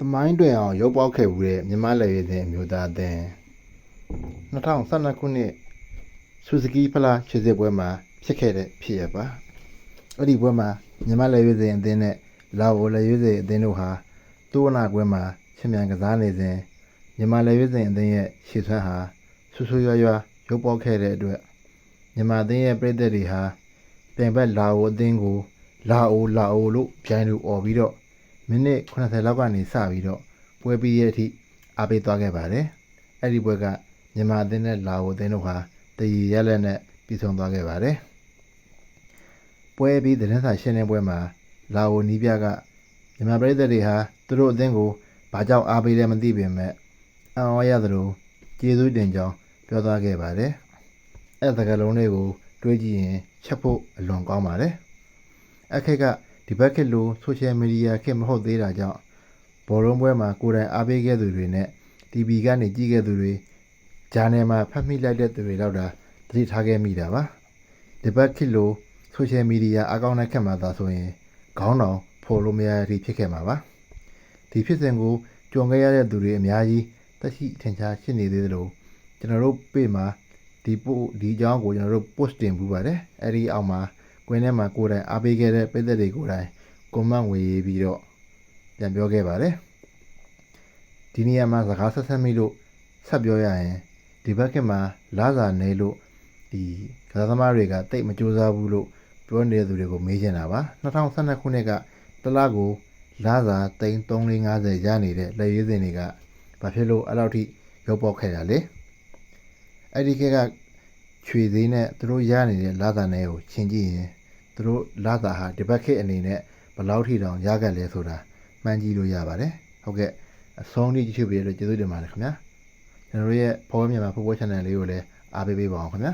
သမိုင်းတွင်အောင်ရုပ်ပေါက်ခဲ့မှုတဲ့မြမလက်ရွေးစဉ်အမျိုးသားအသင်း2012ခုနှစ်ဆူဇူကီဖလားခြေစစ်ပွဲမှာဖြစ်ခဲ့တဲ့ဖြစ်ရပါအဲ့ဒီပွဲမှာမြမလက်ရွေးစဉ်အသင်းနဲ့လာအိုလက်ရွေးစဉ်အသင်းတို့ဟာတူဝနာကွဲမှာချင်းမြန်ကစားနေစဉ်မြမလက်ရွေးစဉ်အသင်းရဲ့ရှေ့ဆွမ်းဟာဆူဆူရွရွရုပ်ပေါက်ခဲ့တဲ့အတွက်မြမအသင်းရဲ့ပြည်သက်တွေဟာပြန်ဘက်လာအိုအသင်းကိုလာအိုလာအိုလို့ပြိုင်လို့អော်ပြီးတော့ မိနစ်80လောက်ကနေစပြီးတော့ပွဲပြီးရဲ့အထိအားပေးသွားခဲ့ပါတယ်။အဲ့ဒီပွဲကမြန်မာအသင်းနဲ့လာအိုအသင်းတို့ဟာတည်ရရလက်နဲ့ပြီးဆုံးသွားခဲ့ပါတယ်။ပွဲပြီးသတင်းစာရှင်းလင်းပွဲမှာလာအိုနီးပြကမြန်မာပြည်သက်တွေဟာသူတို့အသင်းကိုဘာကြောင့်အားပေးလဲမသိပေမဲ့အံ့ဩရသလိုကျေးဇူးတင်ကြောင်းပြောသွားခဲ့ပါတယ်။အဲ့ဒီစကားလုံးတွေကိုတွေးကြည့်ရင်ချက်ဖို့အလွန်ကောင်းပါတယ်။အခက်က ဒီဘက်ခေတ်လိုဆိုရှယ်မီဒီယာခေတ်မဟုတ်သေးတာကြောင့်ဘောလုံးပွဲမှာကိုယ်တိုင်အားပေးခဲ့သူတွေနဲ့ TV ကနေကြည့်ခဲ့သူတွေဂျာနယ်မှာဖတ်မိလိုက်တဲ့သူတွေတော့ဒါသတိထားခဲ့မိတာပါဒီဘက်ခေတ်လိုဆိုရှယ်မီဒီယာအကောင့်နဲ့ခက်မှသာဆိုရင်ခေါင်းတော်ဖော်လို့မရတဲ့အထိဖြစ်ခဲ့မှာပါဒီဖြစ်စဉ်ကိုကြုံခဲ့ရတဲ့သူတွေအများကြီးသက်ရှိထင်ရှားရှိနေသေးသလိုကျွန်တော်တို့ပေမှာဒီပို့ဒီအကြောင်းကိုကျွန်တော်တို့ post တင်ပူပါတယ်အဲ့ဒီအောက်မှာ ကွင်းထဲမှာကိုယ်တိုင်အားပေးခဲ့တဲ့ပြည်သက်တွေကိုယ်တိုင်ကွန်မန့်ဝေပြီးတော့ပြန်ပြောခဲ့ပါတယ်ဒီနေရာမှာစကားဆက်ဆက်မိလို့ဆက်ပြောရရင်ဒီဘက်ကမှာလာစာနေလို့ဒီကစားသမားတွေကတိတ်မကြိုးစားဘူးလို့ပြောနေတဲ့သူတွေကိုမေးချင်တာပါ2012ခုနှစ်ကတစ်လကိုလာစာသိန်း3450ရနေတဲ့လက်ရွေးစင်တွေကဘာဖြစ်လို့အဲ့လောက်ထိရုပ်ပေါက်ခဲ့တာလဲအဲ့ဒီခေတ်ကချွေသေးနဲ့သူတို့ရနေတဲ့လာသာနယ်ကိုရှင်းကြည့်ရင် သူတို့လာသာဟာဒီဘက်ခေတ်အနေနဲ့ဘယ်လောက်ထိတောင်ရခဲ့လဲဆိုတာမှန်းကြည့်လို့ရပါတယ်ဟုတ်ကဲ့အဆုံးထိကြည့်ရှုပေးရလို့ကျေးဇူးတင်ပါတယ်ခင်ဗျာကျွန်တော်တို့ရဲ့ဖော်ဝဲမြန်မာဖုတ်ပွဲ channel လေးကိုလည်းအားပေးပေးပါအောင်ခင်ဗျာ